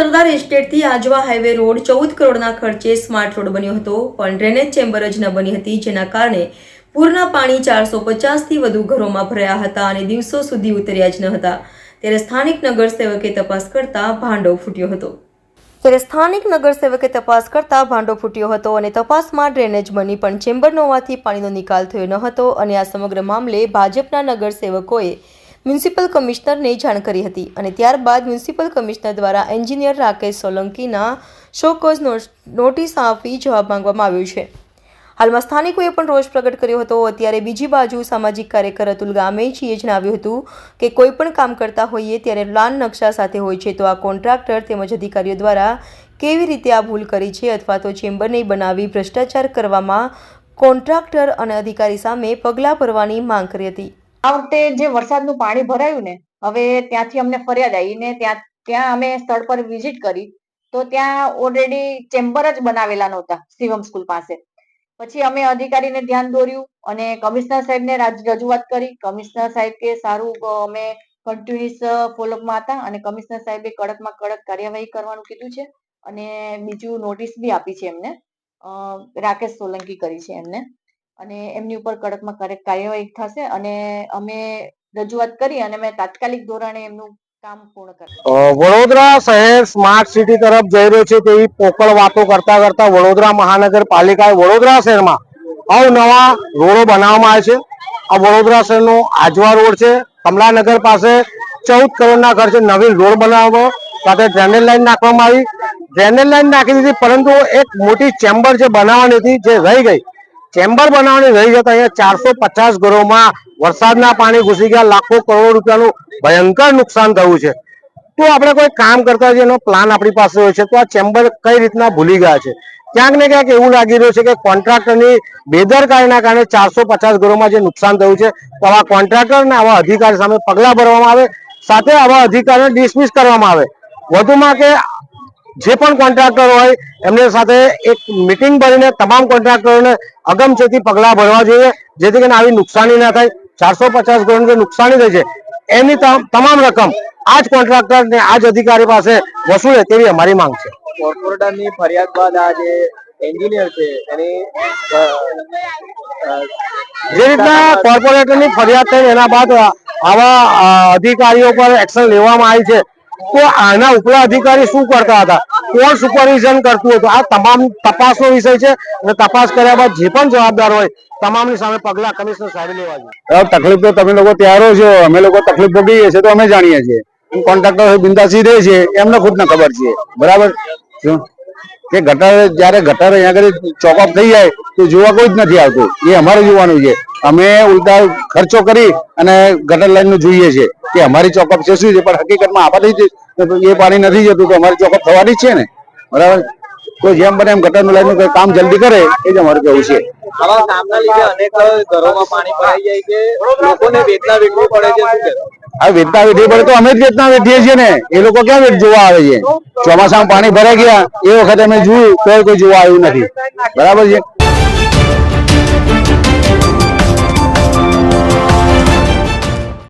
સરદાર એસ્ટેટથી Ajwa highway road ચૌદ કરોડના ખર્ચે સ્માર્ટ રોડ બન્યો હતો, પણ ડ્રેનેજ ચેમ્બર જ ન બની હતી, જેના કારણે પૂરના પાણી ચારસો પચાસથી વધુ ઘરોમાં ભરાયા હતા અને દિવસો સુધી ઉતર્યા જ ન હતા. ત્યારે સ્થાનિક નગરસેવકે તપાસ કરતા ભાંડો ફૂટ્યો હતો. ત્યારે સ્થાનિક નગરસેવકે તપાસ કરતા ભાંડો ફૂટ્યો હતો અને તપાસમાં ડ્રેનેજ બની, પણ ચેમ્બર ન હોવાથી પાણીનો નિકાલ થયો ન હતો અને આ સમગ્ર મામલે ભાજપના નગરસેવકોએ મ્યુનિસિપલ કમિશનરને જાણ કરી હતી અને ત્યારબાદ મ્યુનિસિપલ કમિશનર દ્વારા એન્જિનિયર રાકેશ સોલંકીના શોકોઝ નોટિસ આપી જવાબ માંગવામાં આવ્યો છે. હાલમાં સ્થાનિકોએ પણ રોષ પ્રગટ કર્યો હતો. અત્યારે બીજી બાજુ સામાજિક કાર્યકર અતુલ ગામેચીએ જણાવ્યું હતું કે કોઈ પણ કામ કરતા હોઈએ ત્યારે પ્લાન નકશા સાથે હોય છે, તો આ કોન્ટ્રાક્ટર તેમજ અધિકારીઓ દ્વારા કેવી રીતે આ ભૂલ કરી છે અથવા તો ચેમ્બરને બનાવી ભ્રષ્ટાચાર કરવામાં કોન્ટ્રાક્ટર અને અધિકારી સામે પગલાં ભરવાની માંગ કરી હતી. આ વખતે જે વરસાદનું પાણી ભરાયું ને, હવે ત્યાંથી અમને ફરિયાદ આવી ને ત્યાં ત્યાં અમે સ્થળ પર વિઝિટ કરી, તો ત્યાં ઓલરેડી ચેમ્બર જ બનાવેલા નહોતા શિવમ સ્કૂલ પાસે. પછી અમે અધિકારીને ધ્યાન દોર્યું અને કમિશનર સાહેબને રાજ- રજૂઆત કરી. કમિશનર સાહેબ કે સારું અમે કન્ટિન્યુઅસ ફોલોઅપમાં હતા અને કમિશનર સાહેબે કડકમાં કડક કાર્યવાહી કરવાનું કીધું છે અને બીજું નોટિસ બી આપી છે એમને. રાકેશ સોલંકી કરી છે એમને. અને એમની ઉપર કડકમાં કડક કાર્યવાહી થશે અને અમે રજૂઆત કરી અને મેં તાત્કાલિક ધોરણે એમનું કામ પૂર્ણ કર્યું વડોદરા શહેર સ્માર્ટ સિટી તરફ જઈ રહ્યો છે તેવી પોકળ વાતો કરતા કરતા વડોદરા મહાનગરપાલિકાએ વડોદરા શહેરમાં અવનવા રોડો બનાવવામાં આવે છે. આ વડોદરા શહેરનો આજવા રોડ છે. કમલાનગર પાસે ચૌદ કરોડના ખર્ચે નવી રોડ બનાવવામાં સાથે ડ્રેનેજ લાઈન નાખવામાં આવી. ડ્રેનેજ લાઈન નાખી દીધી, પરંતુ એક મોટી ચેમ્બર જે બનાવવાની હતી, જે રહી ગઈ ચેમ્બર બનાવવાની રહી જતા અહીંયા ચારસો પચાસ ઘરોમાં વરસાદના પાણી ઘૂસી ગયા. લાખો કરોડ રૂપિયાનું ભયંકર નુકસાન થયું છે. તો આપણે કોઈ કામ કરતા હોય પ્લાન આપણી પાસે હોય છે, તો આ ચેમ્બર કઈ રીતના ભૂલી ગયા છે? ક્યાંક ને ક્યાંક એવું લાગી રહ્યું છે કે કોન્ટ્રાક્ટરની બેદરકારીના કારણે ચારસો પચાસ ઘરોમાં જે નુકસાન થયું છે, તો આવા કોન્ટ્રાક્ટર અને આવા અધિકારી સામે પગલાં ભરવામાં આવે, સાથે આવા અધિકારીને ડિસમિસ કરવામાં આવે. વધુમાં કે જે પણ કોન્ટ્રાક્ટર હોય એમની સાથે એક મીટિંગ ભરીને તમામ કોન્ટ્રાક્ટરોને અગમચેતી પગલાં ભરવા જોઈએ જેથી કરીને આવી નુકસાની ના થાય. ચારસો પચાસ કરોડ જે નુકસાની થઈ છે એની તમામ રકમ આ જ કોન્ટ્રાક્ટર ને આ જ અધિકારી પાસે વસૂલે તેવી અમારી માંગ છે. કોર્પોરેટરની ફરિયાદ બાદ આ જે એન્જિનિયર છે એની જે રીતના કોર્પોરેટરની ફરિયાદ થઈ એના બાદ આવા અધિકારીઓ પર એક્શન લેવામાં આવી છે તો આના ઉપલા અધિકારી શું કરતા હતા? કોણ સુપરવિઝન કરતું હતું? આ તમામ તપાસનો વિષય છે અને તપાસ કર્યા બાદ જે પણ જવાબદાર હોય, તમામની સામે પગલા કમિશનર સાહેબ લેવા જોઈએ. તકલીફ તો તમે લોકો તૈયારો છો. અમે લોકો તકલીફ ભોગવીએ છીએ તો અમે જાણીએ છીએ. કોન્ટ્રાક્ટર બિંદાસી રહે છે, એમને ખુદ ને ખબર છે. બરાબર? કે ગટર, જયારે ગટર અહીંયા આગળ ચોકઅપ થઈ જાય, તો જોવા કોઈ જ નથી આવતું. એ અમારે જોવાનું છે. અમે ઉલટા ખર્ચો કરી અને ગટર લાઈનનું જોઈએ છે કે અમારી ચોકઅપ છે શું છે? પણ હકીકતમાં આપણાથી એ પાણી નથી જતું તો અમારી ચોકઅપ થવાની છે ને. બરાબર? તો જેમ બને એમ ગટર લાઈનનું કામ જલ્દી કરે એ જ અમારું કેવું છે. આવા કામના લીધે અનેક ઘરોમાં પાણી ભરાઈ જાય છે. લોકોને વેદના વેઠવી પડે છે શું આ વેચતા વેઠવી પડે તો અમે જ વેચતા વેઠીએ છીએ ને. એ લોકો ક્યાં વેઠ જોવા આવે છે? ચોમાસામાં પાણી ભરાઈ ગયા એ વખતે અમે જોયું તો કોઈ જોવા આવ્યું નથી. બરાબર છે?